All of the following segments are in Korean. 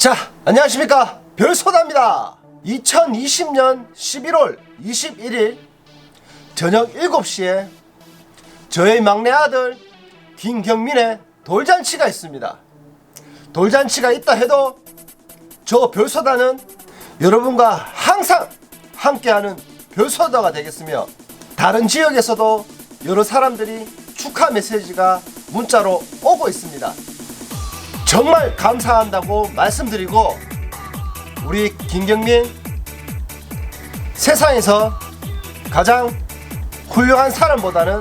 자, 안녕하십니까. 별소다입니다. 2020년 11월 21일 저녁 7시에 저의 막내 아들 김경민의 돌잔치가 있습니다. 돌잔치가 있다 해도 저 별소다는 여러분과 항상 함께하는 별소다가 되겠으며 다른 지역에서도 여러 사람들이 축하 메시지가 문자로 오고 있습니다. 정말 감사한다고 말씀드리고 우리 김경민 세상에서 가장 훌륭한 사람보다는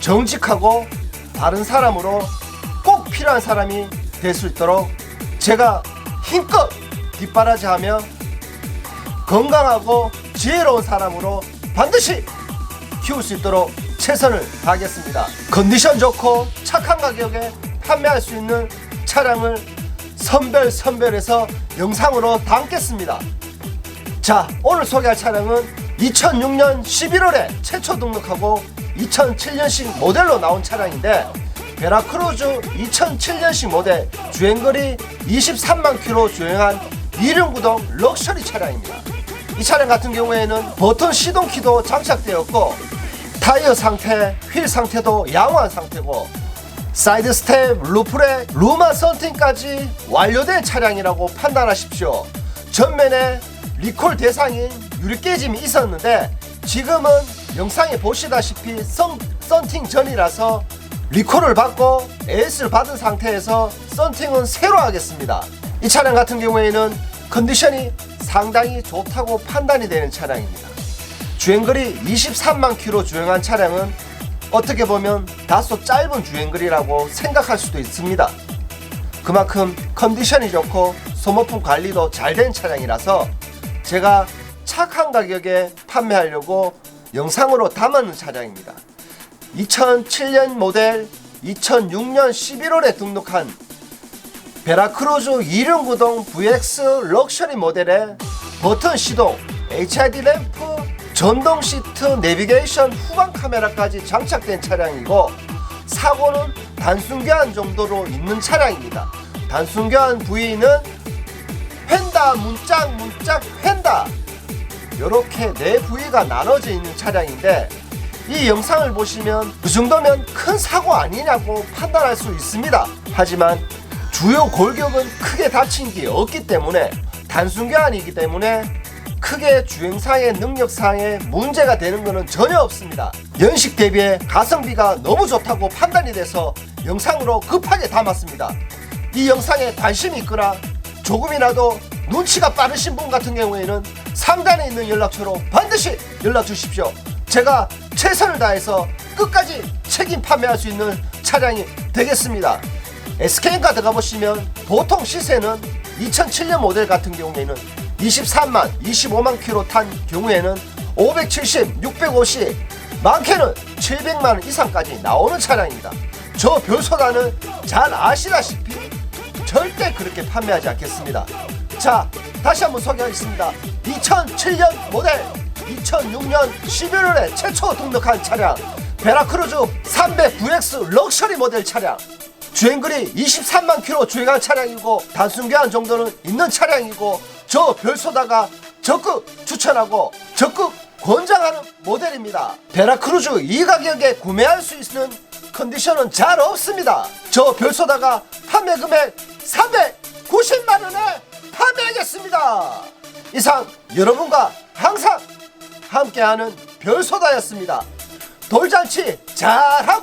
정직하고 바른 사람으로 꼭 필요한 사람이 될 수 있도록 제가 힘껏 뒷바라지하며 건강하고 지혜로운 사람으로 반드시 키울 수 있도록 최선을 다하겠습니다. 컨디션 좋고 착한 가격에 판매할 수 있는 차량을 선별 선별해서 영상으로 담겠습니다. 자, 오늘 소개할 차량은 2006년 11월에 최초 등록하고 2007년식 모델로 나온 차량인데 베라크루즈 2007년식 모델 주행거리 23만 킬로 주행한 이륜구동 럭셔리 차량입니다. 이 차량 같은 경우에는 버튼 시동키도 장착되었고 타이어 상태, 휠 상태도 양호한 상태고 사이드 스텝, 루프렉, 루마 썬팅까지 완료된 차량이라고 판단하십시오. 전면에 리콜 대상인 유리 깨짐이 있었는데 지금은 영상에 보시다시피 썬, 썬팅 전이라서 리콜을 받고 AS를 받은 상태에서 썬팅은 새로 하겠습니다. 이 차량 같은 경우에는 컨디션이 상당히 좋다고 판단이 되는 차량입니다. 주행거리 23만 킬로 주행한 차량은 어떻게 보면 다소 짧은 주행거리라고 생각할 수도 있습니다. 그만큼 컨디션이 좋고 소모품 관리도 잘 된 차량이라서 제가 착한 가격에 판매하려고 영상으로 담은 차량입니다. 2007년 모델 2006년 11월에 등록한 베라크루즈 2륜구동 VX 럭셔리 모델의 버튼 시동, HID 램프, 전동 시트, 내비게이션, 후방 카메라까지 장착된 차량이고 사고는 단순 교환 정도로 있는 차량입니다. 단순 교환 부위는 펜다, 문짝, 문짝, 펜다 이렇게 네 부위가 나눠져 있는 차량인데 이 영상을 보시면 그 정도면 큰 사고 아니냐고 판단할 수 있습니다. 하지만 주요 골격은 크게 다친 게 없기 때문에 단순 교환이기 때문에 크게 주행상의 능력상의 문제가 되는 것은 전혀 없습니다. 연식 대비에 가성비가 너무 좋다고 판단이 돼서 영상으로 급하게 담았습니다. 이 영상에 관심이 있거나 조금이라도 눈치가 빠르신 분 같은 경우에는 상단에 있는 연락처로 반드시 연락 주십시오. 제가 최선을 다해서 끝까지 책임 판매할 수 있는 차량이 되겠습니다. SK엔카 들어가 보시면 보통 시세는 2007년 모델 같은 경우에는 23만, 25만 킬로 탄 경우에는 570, 650, 많게는 700만 원 이상까지 나오는 차량입니다. 저 별소다는 잘 아시다시피 절대 그렇게 판매하지 않겠습니다. 자, 다시 한번 소개하겠습니다. 2007년 모델, 2006년 11월에 최초 등록한 차량, 베라크루즈 300VX 럭셔리 모델 차량. 주행거리 23만 킬로 주행한 차량이고 단순 교환 정도는 있는 차량이고 저 별소다가 적극 추천하고 적극 권장하는 모델입니다. 베라크루즈 이 가격에 구매할 수 있는 컨디션은 잘 없습니다. 저 별소다가 판매 금액 390만 원에 판매하겠습니다. 이상 여러분과 항상 함께하는 별소다였습니다. 돌잔치 잘하